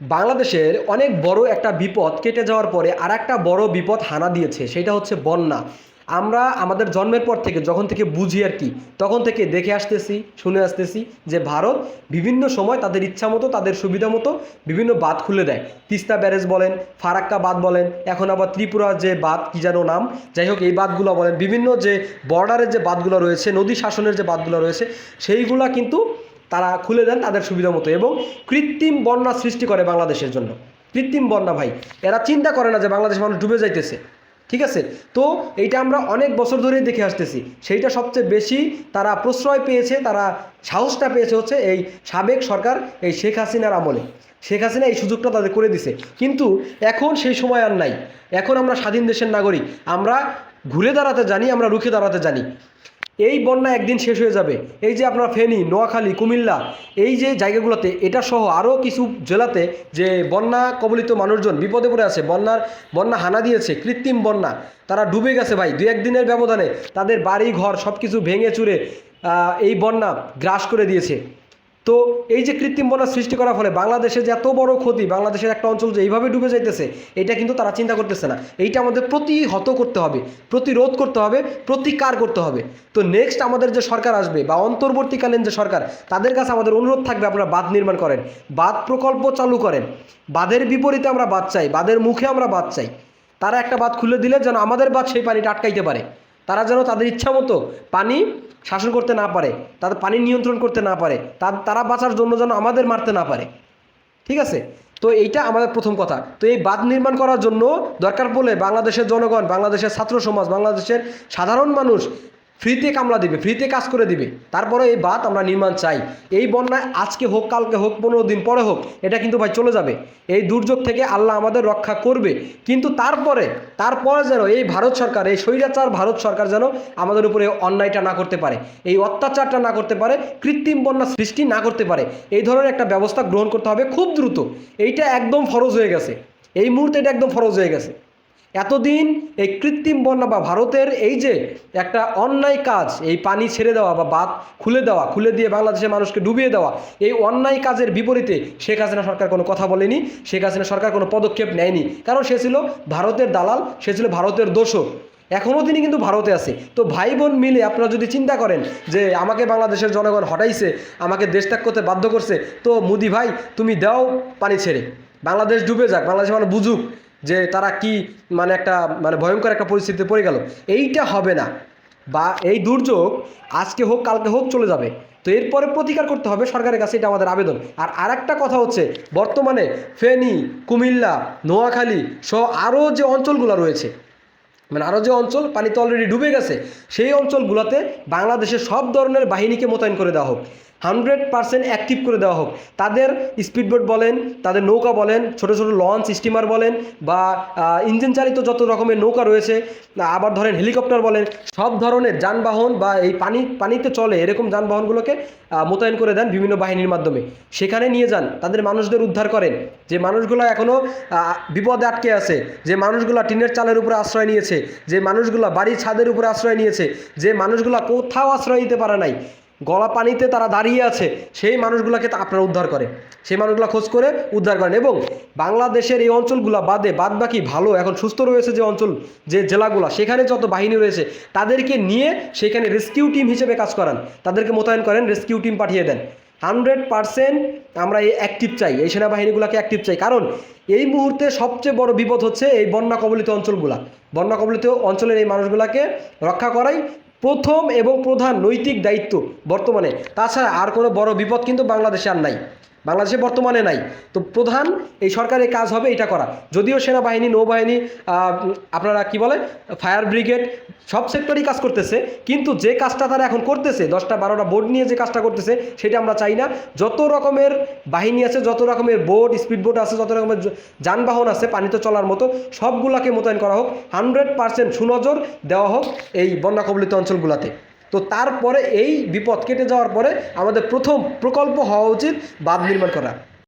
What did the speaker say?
বাংলাদেশের অনেক বড় একটা বিপদ কেটে যাওয়ার পরে আর একটা বড় বিপদ হানা দিয়েছে, সেটা হচ্ছে বন্যা। আমরা আমাদের জন্মের পর থেকে যখন থেকে বুঝি আর কি, তখন থেকে দেখে আসতেছি, শুনে আসতেছি যে ভারত বিভিন্ন সময় তাদের ইচ্ছা মতো, তাদের সুবিধা মতো বিভিন্ন বাঁধ খুলে দেয়। তিস্তা ব্যারেজ বলেন, ফারাক্কা বাঁধ বলেন, এখন আবার ত্রিপুরা যে বাঁধ, কী যেন নাম, যাই হোক এই বাঁধগুলো বলেন, বিভিন্ন যে বর্ডারের যে বাঁধগুলো রয়েছে, নদী শাসনের যে বাঁধগুলো রয়েছে, সেইগুলা কিন্তু তারা খুলে দেন তাদের সুবিধা মতো এবং কৃত্রিম বন্যা সৃষ্টি করে বাংলাদেশের জন্য। কৃত্রিম বন্যা ভাই, এরা চিন্তা করে না যে বাংলাদেশ মানুষ ডুবে যাইতেছে। ঠিক আছে? তো এইটা আমরা অনেক বছর ধরেই দেখে আসতেছি। সেইটা সবচেয়ে বেশি তারা প্রশ্রয় পেয়েছে, তারা সাহসটা পেয়েছে হচ্ছে এই সাবেক সরকার, এই শেখ হাসিনার আমলে। শেখ হাসিনা এই সুযোগটা তাদের করে দিছে। কিন্তু এখন সেই সময় আর নাই। এখন আমরা স্বাধীন দেশের নাগরিক। আমরা ঘুরে দাঁড়াতে জানি, আমরা রুখে দাঁড়াতে জানি। এই বন্যা একদিন শেষ হয়ে যাবে। এই যে আপনার ফেনী, নোয়াখালী, কুমিল্লা, এই যে জায়গাগুলোতে, এটা সহ আরও কিছু জেলাতে যে বন্যা কবলিত মানুষজন বিপদে পড়ে আছে, বন্যার, বন্যা হানা দিয়েছে, কৃত্রিম বন্যা, তারা ডুবে গেছে ভাই দু একদিনের ব্যবধানে। তাদের বাড়ি ঘর সব কিছু ভেঙে চুরে এই বন্যা গ্রাস করে দিয়েছে। তো এই যে কৃত্রিম বন্যা সৃষ্টি করার ফলে বাংলাদেশে যে এত বড় ক্ষতি, বাংলাদেশের একটা অঞ্চল যে এইভাবে ডুবে যাইতেছে, এটা কিন্তু তারা চিন্তা করতেছে না। এইটা আমাদের প্রতিহত করতে হবে, প্রতিরোধ করতে হবে, প্রতিকার করতে হবে। তো নেক্সট আমাদের যে সরকার আসবে বা অন্তর্বর্তীকালীন যে সরকার, তাদের কাছে আমাদের অনুরোধ থাকবে আপনারা বাঁধ নির্মাণ করেন, বাঁধ প্রকল্প চালু করেন। বাঁধের বিপরীতে আমরা বাদ চাই, বাঁধের মুখে আমরা বাদ চাই। তারা একটা বাঁধ খুলে দিলে যেন আমাদের বাঁধ সেই পানিটা আটকাইতে পারে। তারা যেন তাদের ইচ্ছা মতো পানি শাসন করতে না পারে, তাদের পানি নিয়ন্ত্রণ করতে না পারে তার বাঁচার জন্য যেন আমাদের মারতে না পারে। ঠিক আছে? তো এইটা আমাদের প্রথম কথা। তো এই বাঁধ নির্মাণ করার জন্য দরকার পড়লে বাংলাদেশের জনগণ, বাংলাদেশের ছাত্র সমাজ, বাংলাদেশের সাধারণ মানুষ ফ্রিতে কামলা দিবে, ফ্রিতে কাজ করে দিবে। তারপরে এই বাঁধ আমরা নির্মাণ চাই। এই বন্যায় আজকে হোক, কালকে হোক, পনেরো দিন পরে হোক, এটা কিন্তু ভাই চলে যাবে। এই দুর্যোগ থেকে আল্লাহ আমাদের রক্ষা করবে। কিন্তু তারপরে তারপরে যেন এই ভারত সরকার, এই স্বৈরাচার ভারত সরকার যেন আমাদের উপরে অন্যায়টা না করতে পারে, এই অত্যাচারটা না করতে পারে, কৃত্রিম বন্যা সৃষ্টি না করতে পারে, এই ধরনের একটা ব্যবস্থা গ্রহণ করতে হবে খুব দ্রুত। এইটা একদম ফরজ হয়ে গেছে। এই মুহূর্তে এটা একদম ফরজ হয়ে গেছে। এতদিন এই কৃত্রিম বন্যা বা ভারতের এই যে একটা অন্যায় কাজ, এই পানি ছেড়ে দেওয়া বা বাঁধ খুলে দেওয়া, খুলে দিয়ে বাংলাদেশের মানুষকে ডুবিয়ে দেওয়া, এই অন্যায় কাজের বিপরীতে শেখ হাসিনা সরকার কোনো কথা বলেনি, শেখ হাসিনা সরকার কোনো পদক্ষেপ নেয়নি। কারণ সে ছিল ভারতের দালাল, সে ছিল ভারতের দোষক এখনও তিনি কিন্তু ভারতে আছে। তো ভাই বোন মিলে আপনারা যদি চিন্তা করেন যে আমাকে বাংলাদেশের জনগণ হটাইছে, আমাকে দেশ ত্যাগ করতে বাধ্য করছে, তো মুদি ভাই, তুমি দাও পানি ছেড়ে। বাংলাদেশ ডুবে যাক, বাংলাদেশের মানুষ বুঝুক। যে তারা কি মানে একটা মানে ভয়ঙ্কর একটা পরিস্থিতিতে পড়ে গেল। এইটা হবে না। বা এই দুর্যোগ আজকে হোক, কালকে হোক, চলে যাবে। তো এরপরে প্রতিকার করতে হবে সরকারের কাছে, এটা আমাদের আবেদন। আর আরেকটা কথা হচ্ছে, বর্তমানে ফেনী, কুমিল্লা, নোয়াখালী সহ আরও যে অঞ্চলগুলো রয়েছে মানে আরও যে অঞ্চল, পানিতে অলরেডি ডুবে গেছে, সেই অঞ্চলগুলোতে বাংলাদেশের সব ধরনের বাহিনীকে মোতায়েন করে দেওয়া হোক। হান্ড্রেড পার্সেন্ট অ্যাক্টিভ করে দেওয়া হোক। তাদের স্পিডবোট বলেন, তাদের নৌকা বলেন, ছোট ছোট লঞ্চ স্টিমার বলেন বা ইঞ্জিন চালিত যত রকমের নৌকা রয়েছে, আবার ধরেন হেলিকপ্টার বলেন, সব ধরনের যানবাহন বা এই পানি, পানিতে চলে এরকম যানবাহনগুলোকে মোতায়েন করে দেন বিভিন্ন বাহিনীর মাধ্যমে। সেখানে নিয়ে যান, তাদের মানুষদের উদ্ধার করেন। যে মানুষগুলো এখনও বিপদে আটকে আছে, যে মানুষগুলো টিনের চালের উপরে আশ্রয় নিয়েছে, যে মানুষগুলো বাড়ির ছাদের উপরে আশ্রয় নিয়েছে, যে মানুষগুলো কোথাও আশ্রয় নিতে পারে নাই গলা পানিতে তারা দাঁড়িয়ে আছে, সেই মানুষগুলোকে আপনারা উদ্ধার করে। সেই মানুষগুলো খোঁজ করে উদ্ধার করেন এবং বাংলাদেশের এই অঞ্চলগুলো বাদে বাদ বাকি ভালো, এখন সুস্থ রয়েছে যে অঞ্চল, যে জেলাগুলো, সেখানে যত বাহিনী রয়েছে, তাদেরকে নিয়ে সেখানে রেস্কিউ টিম হিসেবে কাজ করান। তাদেরকে মোতায়েন করেন, রেস্কিউ টিম পাঠিয়ে দেন। হান্ড্রেড পারসেন্ট আমরা এই অ্যাক্টিভ চাই, এই সেনাবাহিনীগুলোকে অ্যাক্টিভ চাই। কারণ এই মুহূর্তে সবচেয়ে বড় বিপদ হচ্ছে এই বন্যা কবলিত অঞ্চলগুলা। বন্যা কবলিত অঞ্চলের এই মানুষগুলোকে রক্ষা করাই প্রথম এবং প্রধান নৈতিক দায়িত্ব বর্তমানে। তাছাড়া আর কোনো বড় বিপদ কিন্তু বাংলাদেশে আর নাই। বাংলাদেশে বর্তমানে নাই। তো প্রধান এই সরকারের কাজ হবে এটা করা। যদিও সেনাবাহিনী, নৌবাহিনী আপনারা কি বলে, ফায়ার ব্রিগেড সব সেক্টরই কাজ করতেছে, কিন্তু যে কাজটা তারা এখন করতেছে, দশটা বারোটা বোর্ড নিয়ে যে কাজটা করতেছে, সেটা আমরা চাই না। যত রকমের বাহিনী আছে, যত রকমের বোট স্পিড বোট আছে, যত রকমের যানবাহন আছে, পানিতে চলার মতো, সবগুলাকে মোতায়েন করা হোক, হান্ড্রেড পার্সেন্ট সুনজর দেওয়া হোক এই বন্যা কবলিত অঞ্চলগুলোতে। তো তারপরে এই বিপদ কেটে যাওয়ার পরে আমাদের প্রথম প্রকল্প হওয়া উচিত বাঁধ নির্মাণ করা।